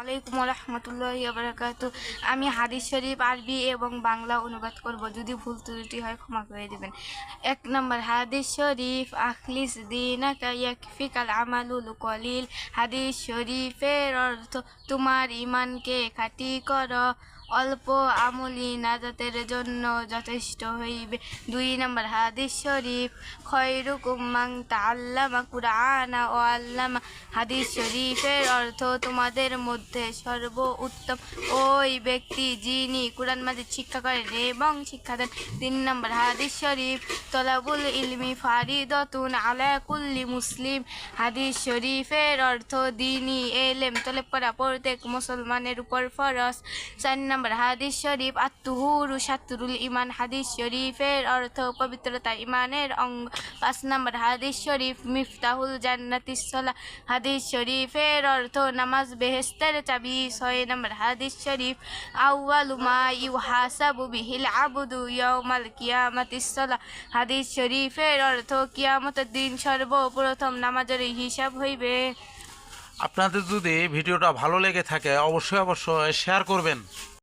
আলাইকুম রহমতুল্লাহ বারাকাতু আমি হাদিস শরীফ, আরবি এবং বাংলা অনুবাদ করব। যদি ভুল ত্রুটি হয় ক্ষমা করে দেবেন। এক নম্বর, হাদিস শরীফ, আখলিস দিনাকা ইয়াকফিকাল আমালুল কলিল। হাদিস শরীফের অর্থ, তোমার ইমানকে খাটি করো। অল্প আমলি নাজাতের জন্য যথেষ্ট হইবে। দুই নম্বর হাদিস শরীফ, খয়রুকুম তা আল্লামা কুরআনা ও আল্লামা। হাদিস শরীফের অর্থ তোমাদের মধ্যে সর্ব উত্তম ওই ব্যক্তি যিনি কোরআন মাজিদ শিক্ষা করেন এবং শিক্ষা দেন। তিন নম্বর হাদিস শরীফ তলাবুল ইলমি ফারিদতুন আলা কুল্লি মুসলিম। হাদিস শরীফের অর্থ, দিনী এলেম, তলেব করা প্রত্যেক মুসলমানের উপর ফরজ। চার নম্বর, হাদিস শরীফ আত্মহুরু সাতুরুল ইমান হাদিস শরীফের অর্থ, পবিত্রতা ইমানের অঙ্গ। পাঁচ নম্বর, হাদিস শরীফ, মিফতাহুল জান্নাতিস সালাহ হাদিস শরীফের অর্থ, নামাজ বেহেস্তের চাবি। ছয় নম্বর, হাদিস শরীফ আউয়ালু মা ইউহাসাবু বিহিল আবুদু ইয়াউমাল কিয়ামাতিস সালাহ হাদিস শরীফের অর্থ কিয়ামতের দিন সর্বপ্রথম নামাজের হিসাব হইবে। আপনাদের যদি ভিডিওটা ভালো লেগে থাকে, অবশ্যই অবশ্যই শেয়ার করবেন।